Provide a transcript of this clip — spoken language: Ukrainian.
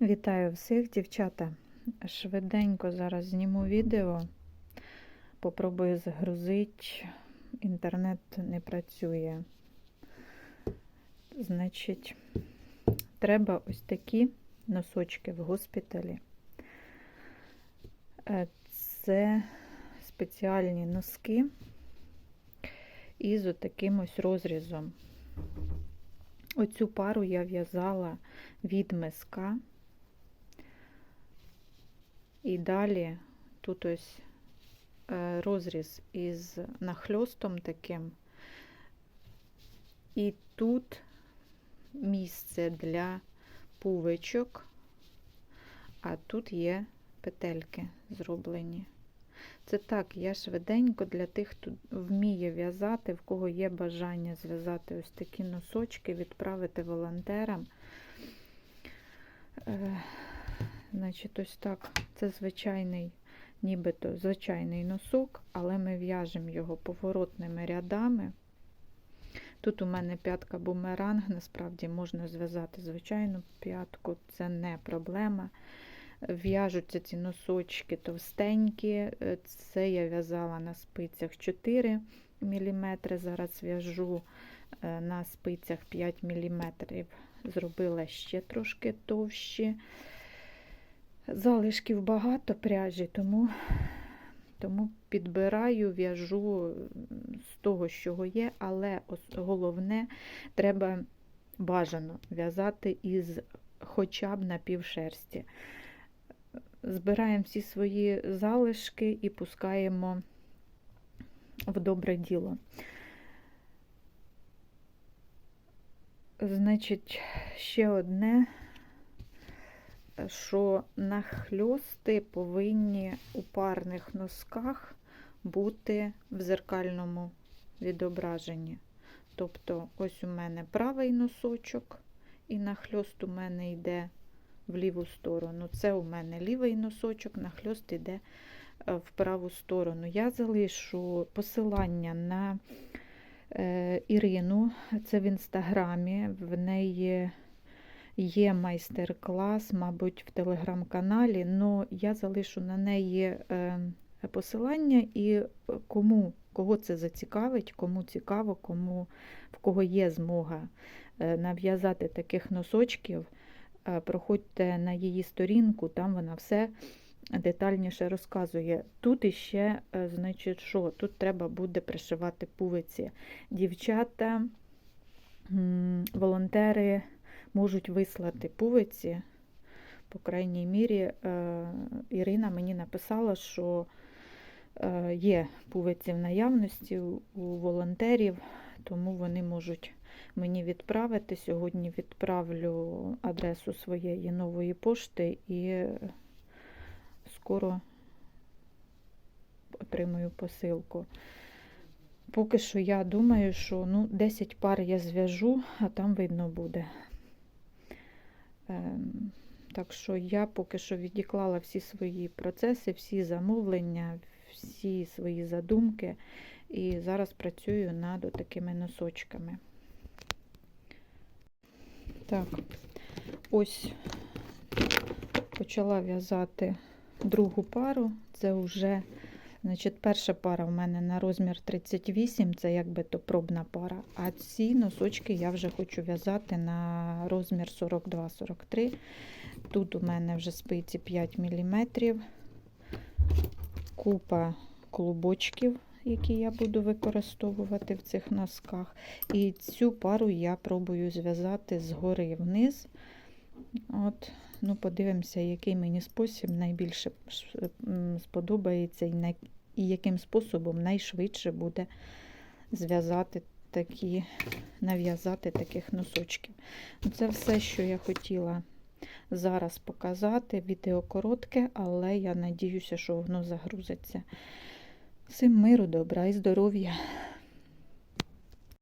Вітаю всіх, дівчата. Швиденько зараз зніму відео. Попробую загрузити. Інтернет не працює. Значить, треба ось такі носочки в госпіталі. Е, Це спеціальні носки із отаким ось розрізом. Оцю пару я в'язала від миска. І далі тут ось розріз із нахльостом таким. І тут місце для пувичок, а тут є петельки зроблені. Це так, я швиденько для тих, хто вміє в'язати, в кого є бажання зв'язати ось такі носочки, відправити волонтерам. Е, Значить, ось так. Це звичайний, нібито звичайний носок, але ми в'яжемо його поворотними рядами. Тут у мене п'ятка бумеранг, насправді можна зв'язати звичайну п'ятку, це не проблема. В'яжуться ці носочки товстенькі. Це я в'язала на спицях 4 мм. Зараз в'яжу е, на спицях 5 мм. Зробила ще трошки товщі. Залишків багато пряжі, тому, тому підбираю, в'яжу з того, що є, але головне, треба бажано в'язати із хоча б напівшерсті. Збираємо всі свої залишки і пускаємо в добре діло. Значить, ще одне що нахльости повинні у парних носках бути в зеркальному відображенні. Тобто, ось у мене правий носочок, і нахльост у мене йде в ліву сторону. Це у мене лівий носочок, нахльост йде в праву сторону. Я залишу посилання на е, Ірину, це в інстаграмі, в неї. Є майстер-клас, мабуть, в телеграм-каналі, але я залишу на неї е, посилання і кому, кого це зацікавить, кому цікаво, кому в кого є змога е, нав'язати таких носочків, е, проходьте на її сторінку, там вона все детальніше розказує. Тут іще, значить, що? Тут треба буде пришивати пувиці. Дівчата, волонтери можуть вислати пувиці. По крайній мірі, е, Ірина мені написала, що е, є пувиці в наявності у волонтерів, тому вони можуть мені відправити. Сьогодні відправлю адресу своєї нової пошти і скоро отримую посилку. Поки що я думаю, що ну, 10 пар я зв'яжу, а там видно буде. Ем, так що я поки що відіклала всі свої процеси, всі замовлення, всі свої задумки, і зараз працюю над такими носочками. Так, ось почала в'язати другу пару. Це вже, значить, перша пара в мене на розмір 38, це якби то пробна пара. А ці носочки я вже хочу в'язати на розмір 42-43. Тут у мене вже спиці 5 мм, купа клубочків, які я буду використовувати в цих носках. І цю пару я пробую зв'язати згори вниз. От, ну, Подивимося, який мені спосіб найбільше сподобається, і яким способом найшвидше буде зв'язати такі, нав'язати таких носочків. Це все, що я хотіла зараз показати. Відео коротке, але я надіюся, що воно загрузиться. Всім миру, добра і здоров'я!